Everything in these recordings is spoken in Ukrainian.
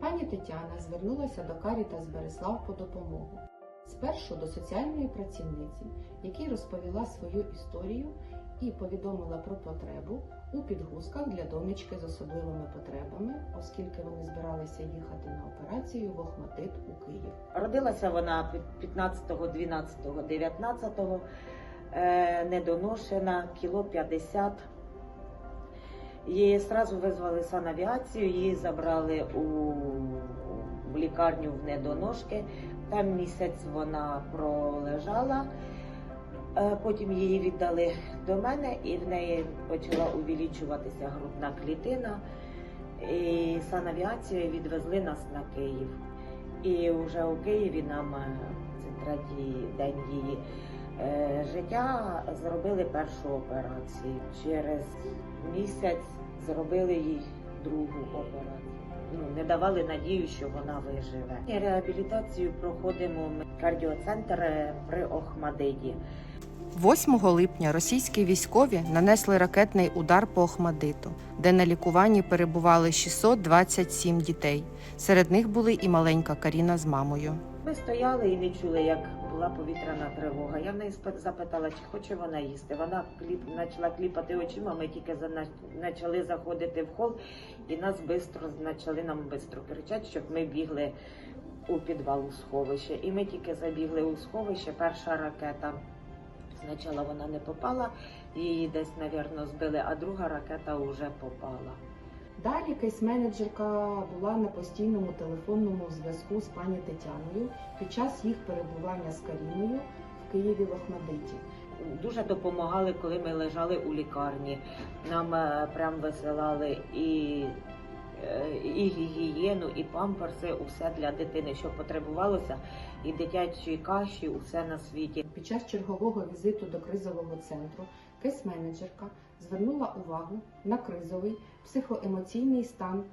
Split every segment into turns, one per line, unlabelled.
Пані Тетяна звернулася до Карітас Береслав по допомогу. Спершу до соціальної працівниці, якій розповіла свою історію і повідомила про потребу у підгузках для донечки з особливими потребами, оскільки вони збиралися їхати на операцію в Охматит у Київ.
Родилася вона 15, 12, 19, е, недоношена, кіло 50. Її одразу визвали санавіацію, її забрали у, в лікарню в недоношки. Там місяць вона пролежала. Е, Потім її віддали до мене, і в неї почала увеличуватися грудна клітина. І санавіацією відвезли нас на Київ. І вже у Києві нам е, це третій день її життя зробили першу операцію. Через місяць зробили їй другу операцію. Ну, не давали надію, що вона виживе. Реабілітацію проходимо ми в кардіоцентр е, при Охмадиті.
8 липня російські військові нанесли ракетний удар по Охмадиту, де на лікуванні перебували 627 дітей. Серед них були і маленька Каріна з мамою.
Ми стояли і не чули, як була повітряна тривога. Я в неї запитала, чи хоче вона їсти. Вона кліп, почала кліпати очима. Ми тільки почали заходити в хол, і нас бистро почали нам бистро кричати, щоб ми бігли у підвал у сховище. І ми тільки забігли у сховище. Перша ракета. Спочатку вона не попала, її десь, мабуть, збили, а друга ракета вже попала.
Далі кейс-менеджерка була на постійному телефонному зв'язку з пані Тетяною під час їх перебування з Каріною в Києві в Охмадиті.
Дуже допомагали, коли ми лежали у лікарні. Нам е, прям висилали і, і гігієну, і памперси, усе для дитини, що потребувалося, і дитячі каші, усе на світі.
Під час чергового візиту до кризового центру кейс-менеджерка звернула увагу на кризовий психоемоційний стан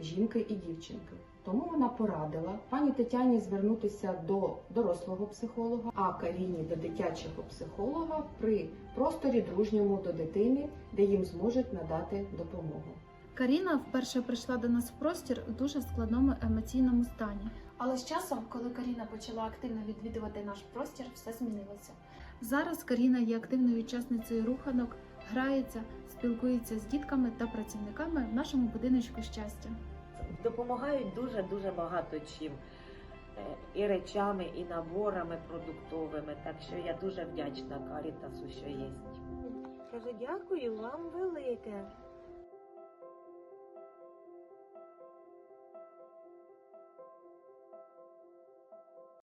жінки і дівчинки. Тому вона порадила пані Тетяні звернутися до дорослого психолога, а Каріні до дитячого психолога при просторі дружньому до дитини, де їм зможуть надати допомогу.
Каріна вперше прийшла до нас в простір у дуже складному емоційному стані.
Але з часом, коли Каріна почала активно відвідувати наш простір, все змінилося.
Зараз Каріна є активною учасницею руханок, грається, спілкується з дітками та працівниками в нашому будиночку щастя.
Допомагають дуже дуже багато чим. Е, І речами, і наборами продуктовими. Так що я дуже вдячна Карітасу, що є. Кажу, дякую вам велике.